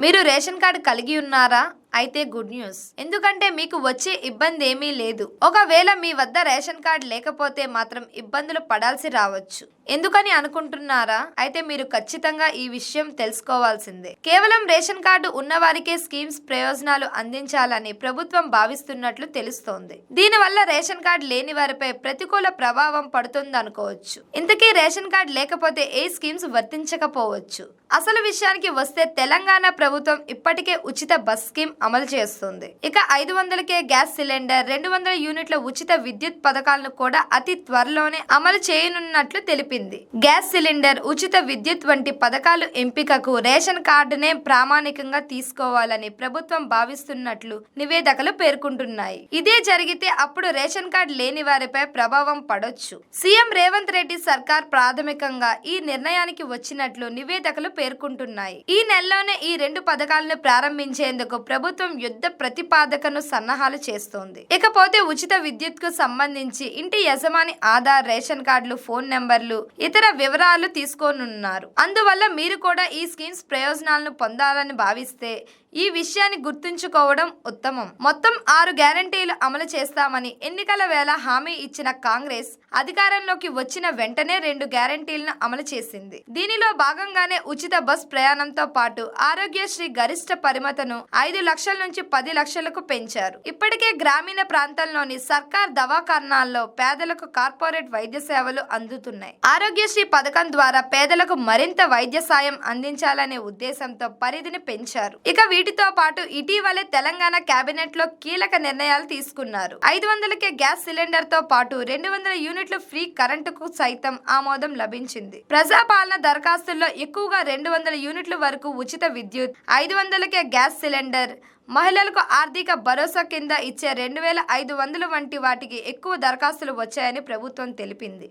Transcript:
మీరు ration card కలిగి ఉన్నారా? అయితే గుడ్ న్యూస్. ఎందుకంటే మీకు వచ్చే ఇబ్బంది ఏమీ లేదు. ఒకవేళ మీ వద్ద రేషన్ కార్డు లేకపోతే మాత్రం ఇబ్బందులు పడాల్సి రావచ్చు. ఎందుకని అనుకుంటున్నారా? అయితే మీరు ఖచ్చితంగా ఈ విషయం తెలుసుకోవాల్సిందే. కేవలం రేషన్ కార్డు ఉన్నవారికే స్కీమ్స్ ప్రయోజనాలు అందించాలని ప్రభుత్వం భావిస్తున్నట్లు తెలుస్తోంది. దీనివల్ల రేషన్ కార్డు లేని వారిపై ప్రతికూల ప్రభావం పడుతుంది అనుకోవచ్చు ఇంతకీ రేషన్ కార్డు లేకపోతే ఏ స్కీమ్స్ వర్తించకపోవచ్చు? అసలు విషయానికి వస్తే తెలంగాణ ప్రభుత్వం ఇప్పటికే ఉచిత బస్ స్కీమ్ అమలు చేస్తుంది. ఇక ఐదు వందలకే గ్యాస్ సిలిండర్ రెండు వందల యూనిట్ల ఉచిత విద్యుత్ పథకాలను కూడా అతి త్వరలోనే అమలు చేయనున్నట్లు తెలిపింది. గ్యాస్ సిలిండర్ ఉచిత విద్యుత్ వంటి పథకాలు ఎంపికకు రేషన్ కార్డునే ప్రామాణికంగా తీసుకోవాలని ప్రభుత్వం భావిస్తున్నట్లు నివేదికలు పేర్కొంటున్నాయి. ఇదే జరిగితే అప్పుడు రేషన్ కార్డు లేని వారిపై ప్రభావం పడొచ్చు. సీఎం రేవంత్ రెడ్డి సర్కార్ ప్రాథమికంగా ఈ నిర్ణయానికి వచ్చినట్లు నివేదికలు పేర్కొంటున్నాయి. ఈ నెలలోనే ఈ రెండు పథకాలను ప్రారంభించేందుకు ప్రభుత్వం ప్రభుత్వం యుద్ధ ప్రతిపాదకను సన్నాహాలు చేస్తోంది. ఇకపోతే ఉచిత విద్యుత్కు సంబంధించి ఇంటి యజమాని ఆధార్ రేషన్ కార్డులు ఫోన్ నెంబర్లు ఇతర వివరాలు తీసుకోనున్నారు. అందువల్ల మీరు కూడా ఈ స్కీమ్స్ ప్రయోజనాలను పొందాలని భావిస్తే ఈ విషయాన్ని గుర్తుంచుకోవడం ఉత్తమం. మొత్తం ఆరు గ్యారంటీలు అమలు చేస్తామని ఎన్నికల వేళ హామీ ఇచ్చిన కాంగ్రెస్ అధికారంలోకి వచ్చిన వెంటనే రెండు గ్యారంటీలను అమలు చేసింది. దీనిలో భాగంగానే ఉచిత బస్ ప్రయాణంతో పాటు ఆరోగ్యశ్రీ గరిష్ట పరిమితను ఐదు లక్షల నుంచి పది లక్షలకు పెంచారు. ఇప్పటికే గ్రామీణ ప్రాంతాల్లోని సర్కార్ దవాఖానాల్లో పేదలకు కార్పొరేట్ వైద్య సేవలు అందుతున్నాయి. ఆరోగ్యశ్రీ పథకం ద్వారా పేదలకు మరింత వైద్య సాయం అందించాలనే ఉద్దేశంతో పరిధిని పెంచారు. ఇక వీటితో పాటు ఇటీవలే తెలంగాణ కేబినెట్లో కీలక నిర్ణయాలు తీసుకున్నారు. ఐదు వందలకే గ్యాస్ సిలిండర్తో పాటు రెండు వందల యూనిట్లు ఫ్రీ కరెంటుకు సైతం ఆమోదం లభించింది. ప్రజాపాలన దరఖాస్తుల్లో ఎక్కువగా రెండు వందల యూనిట్ల వరకు ఉచిత విద్యుత్ ఐదు వందలకే గ్యాస్ సిలిండర్ మహిళలకు ఆర్థిక భరోసా కింద ఇచ్చే రెండు వేల ఐదు వందలు వంటి వాటికి ఎక్కువ దరఖాస్తులు వచ్చాయని ప్రభుత్వం తెలిపింది.